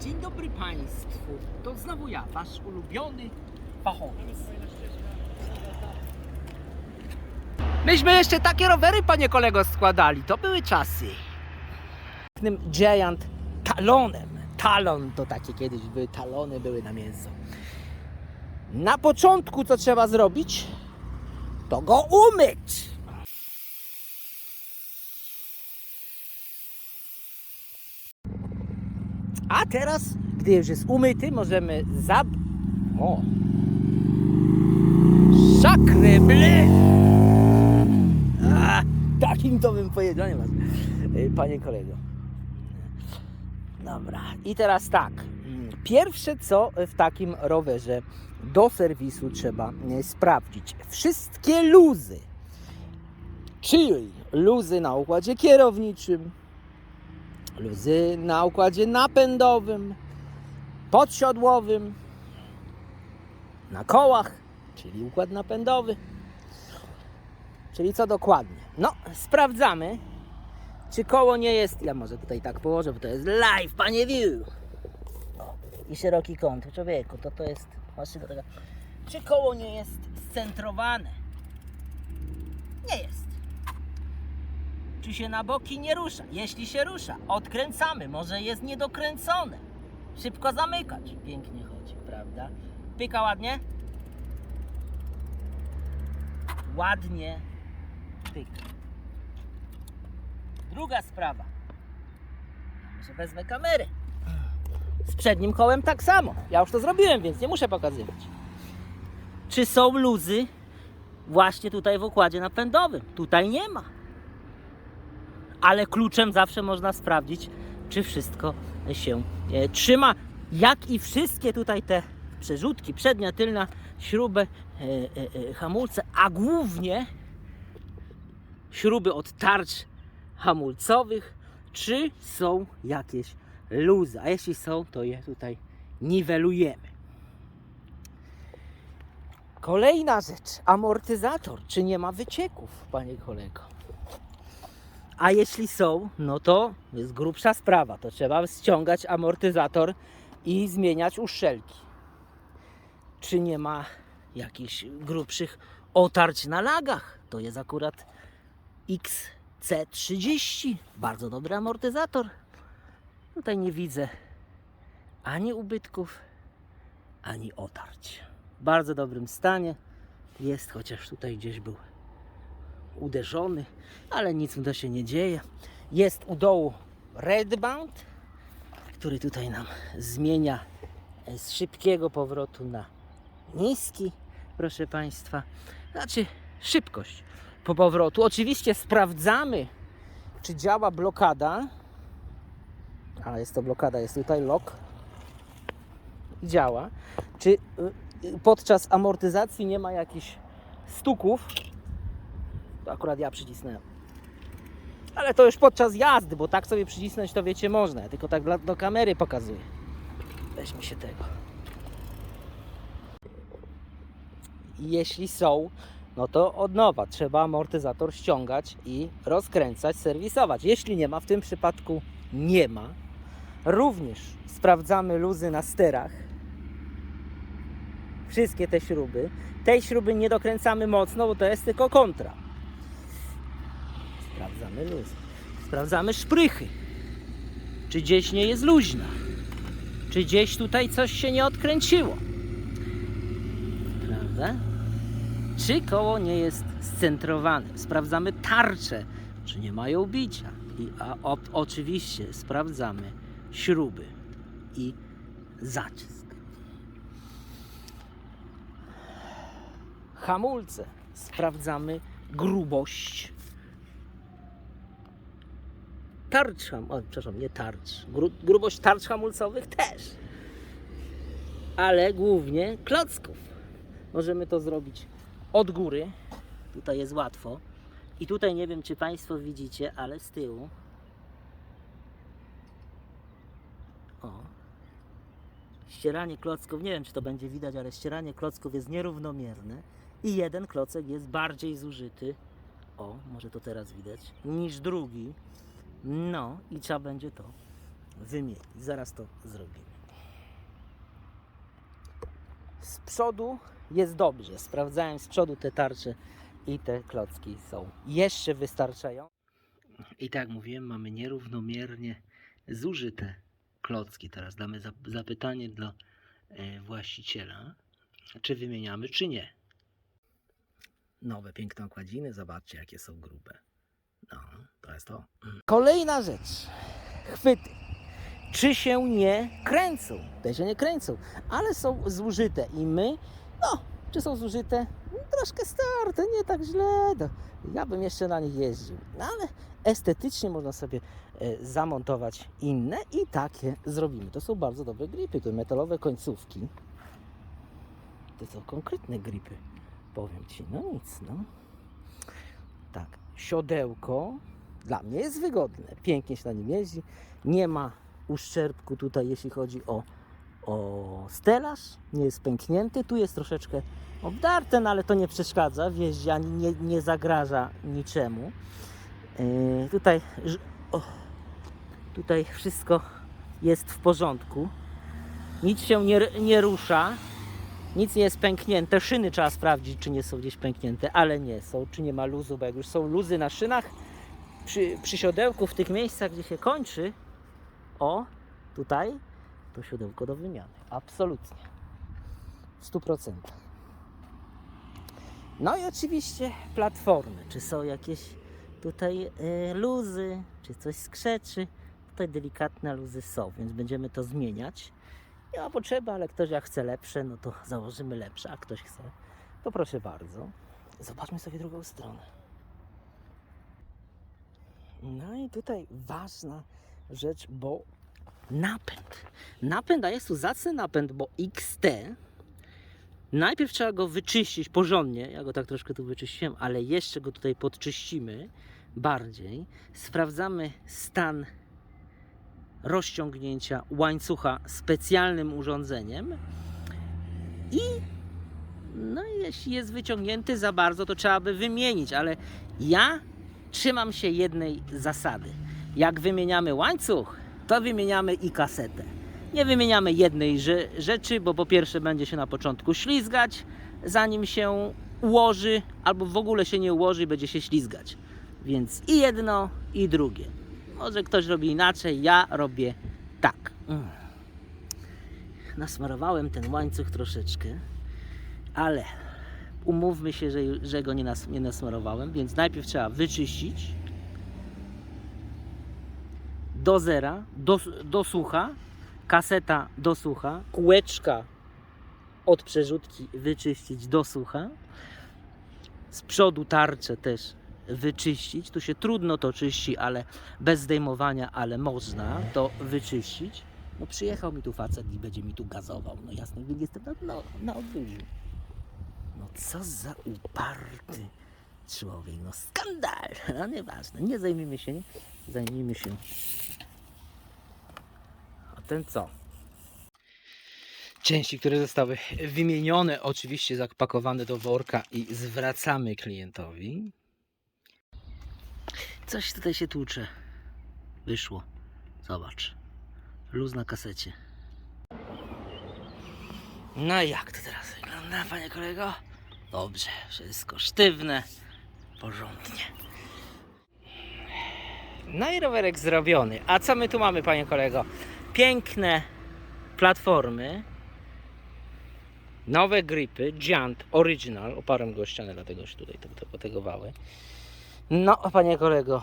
Dzień dobry Państwu. To znowu ja, Wasz ulubiony fachowiec. Myśmy jeszcze takie rowery, panie kolego, składali. To były czasy. Giant talonem. Talon to takie kiedyś były, talony były na mięso. Na początku co trzeba zrobić? To go umyć. A teraz, gdy już jest umyty, możemy zab... O! Sacre bleu! A, takim to bym powiedział, nie y, panie kolego. Dobra, i teraz tak. Mm, Pierwsze co w takim rowerze do serwisu trzeba y, sprawdzić. Wszystkie luzy. Czyli luzy na układzie kierowniczym, luzy na układzie napędowym, podsiodłowym, na kołach, czyli układ napędowy. Czyli co dokładnie? No, sprawdzamy, czy koło nie jest. Ja może tutaj tak położę, bo to jest live, panie view. I szeroki kąt, człowieku, to to jest maszyna taka. Czy koło nie jest scentrowane? Nie jest. Czy się na boki nie rusza? Jeśli się rusza, odkręcamy. Może jest niedokręcone. Szybko zamykać. Pięknie chodzi, prawda? Pyka ładnie? Ładnie pyka. Druga sprawa. Może wezmę kamerę. Z przednim kołem tak samo. Ja już to zrobiłem, więc nie muszę pokazywać. Czy są luzy właśnie tutaj w układzie napędowym? Tutaj nie ma ale kluczem zawsze można sprawdzić, czy wszystko się e, trzyma. Jak i wszystkie tutaj te przerzutki, przednia, tylna, śrubę, e, e, hamulce, a głównie śruby od tarcz hamulcowych, czy są jakieś luzy. A jeśli są, to je tutaj niwelujemy. Kolejna rzecz, amortyzator. Czy nie ma wycieków, panie kolego? A jeśli są, no to jest grubsza sprawa. To trzeba ściągać amortyzator i zmieniać uszczelki. Czy nie ma jakichś grubszych otarć na lagach? To jest akurat XC30. Bardzo dobry amortyzator. Tutaj nie widzę ani ubytków, ani otarć. W bardzo dobrym stanie jest, chociaż tutaj gdzieś był uderzony, ale nic mu się nie dzieje. Jest u dołu redbound, który tutaj nam zmienia e, z szybkiego powrotu na niski, proszę Państwa. Znaczy szybkość po powrotu. Oczywiście sprawdzamy, czy działa blokada. A jest to blokada, jest tutaj lock. Działa. Czy y, y, podczas amortyzacji nie ma jakichś stuków, akurat ja przycisnąłem. Ale to już podczas jazdy, bo tak sobie przycisnąć to wiecie można. Ja tylko tak dla, do kamery pokazuję. Weźmy się tego. Jeśli są, no to od nowa trzeba amortyzator ściągać i rozkręcać, serwisować. Jeśli nie ma, w tym przypadku nie ma. Również sprawdzamy luzy na sterach. Wszystkie te śruby. Tej śruby nie dokręcamy mocno, bo to jest tylko kontra. Sprawdzamy luz. Sprawdzamy szprychy. Czy gdzieś nie jest luźna? Czy gdzieś tutaj coś się nie odkręciło? Prawda? Czy koło nie jest scentrowane? Sprawdzamy tarcze, czy nie mają bicia. I a, o, oczywiście sprawdzamy śruby i zacisk. Hamulce. Sprawdzamy grubość tarcz, o, przepraszam, nie tarcz, gru, grubość tarcz hamulcowych też, ale głównie klocków. Możemy to zrobić od góry, tutaj jest łatwo i tutaj nie wiem, czy Państwo widzicie, ale z tyłu o, ścieranie klocków, nie wiem, czy to będzie widać, ale ścieranie klocków jest nierównomierne i jeden klocek jest bardziej zużyty, o, może to teraz widać, niż drugi. No i trzeba będzie to wymienić. Zaraz to zrobimy. Z przodu jest dobrze. Sprawdzałem z przodu te tarcze i te klocki są jeszcze wystarczające. I tak mówiłem, mamy nierównomiernie zużyte klocki. Teraz damy zapytanie dla e, właściciela, czy wymieniamy, czy nie. Nowe piękne okładziny, zobaczcie jakie są grube. No, to jest to. Kolejna rzecz. Chwyty. Czy się nie kręcą? Te się nie kręcą, ale są zużyte i my, no, czy są zużyte? Troszkę starte, nie tak źle. No, ja bym jeszcze na nich jeździł. No, ale estetycznie można sobie e, zamontować inne i takie zrobimy. To są bardzo dobre gripy, to metalowe końcówki. To są konkretne gripy, powiem Ci. No nic, no. Tak, siodełko dla mnie jest wygodne. Pięknie się na nim jeździ. Nie ma uszczerbku tutaj, jeśli chodzi o, o stelaż. Nie jest pęknięty. Tu jest troszeczkę obdarte, no ale to nie przeszkadza w jeździe, ani nie, nie zagraża niczemu. Yy, tutaj, o, tutaj wszystko jest w porządku. Nic się nie, nie rusza. Nic nie jest pęknięte. Szyny trzeba sprawdzić, czy nie są gdzieś pęknięte, ale nie są. Czy nie ma luzu, bo jak już są luzy na szynach, przy, przy siodełku, w tych miejscach, gdzie się kończy, o, tutaj, to siodełko do wymiany. Absolutnie. W 100%. No i oczywiście platformy. Czy są jakieś tutaj y, luzy, czy coś skrzeczy. Tutaj delikatne luzy są, więc będziemy to zmieniać. Nie ma potrzeby, ale ktoś jak chce lepsze, no to założymy lepsze, a ktoś chce, to proszę bardzo. Zobaczmy sobie drugą stronę. No i tutaj ważna rzecz, bo napęd. Napęd, a jest tu zacny napęd, bo XT najpierw trzeba go wyczyścić porządnie. Ja go tak troszkę tu wyczyściłem, ale jeszcze go tutaj podczyścimy bardziej. Sprawdzamy stan rozciągnięcia łańcucha specjalnym urządzeniem i no jeśli jest wyciągnięty za bardzo, to trzeba by wymienić, ale ja trzymam się jednej zasady. Jak wymieniamy łańcuch, to wymieniamy i kasetę. Nie wymieniamy jednej rze- rzeczy, bo po pierwsze będzie się na początku ślizgać, zanim się ułoży, albo w ogóle się nie ułoży i będzie się ślizgać. Więc i jedno, i drugie. Może ktoś robi inaczej, ja robię tak. Mm. Nasmarowałem ten łańcuch troszeczkę, ale umówmy się, że, że go nie, nas, nie nasmarowałem, więc najpierw trzeba wyczyścić do zera, do, do sucha, kaseta do sucha, kółeczka od przerzutki wyczyścić do sucha, z przodu tarczę też wyczyścić. Tu się trudno to czyści, ale bez zdejmowania, ale można to wyczyścić. No przyjechał mi tu facet i będzie mi tu gazował. No jasne, jestem na, no, na odwyżu. No co za uparty człowiek. No skandal. No nieważne. Nie zajmijmy się. nim. Zajmijmy się. A ten co? Części, które zostały wymienione, oczywiście zapakowane do worka i zwracamy klientowi. Coś tutaj się tłucze. Wyszło. Zobacz. Luz na kasecie. No i jak to teraz wygląda, panie kolego? Dobrze, wszystko sztywne, porządnie. No i rowerek zrobiony. A co my tu mamy, panie kolego? Piękne platformy. Nowe gripy, Giant Original. Oparłem go o ścianę, dlatego się tutaj to potegowały. No, panie kolego,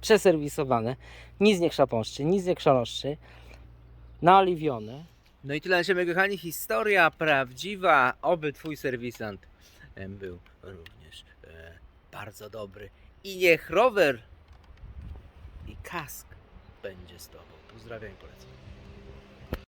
przeserwisowane. Nic nie krzaposzczy, nic nie krzanoszczy. Naoliwione. No i tyle, naszej kochani, historia prawdziwa. Oby twój serwisant był również e, bardzo dobry. I niech rower i kask będzie z tobą. Pozdrawiam i polecam.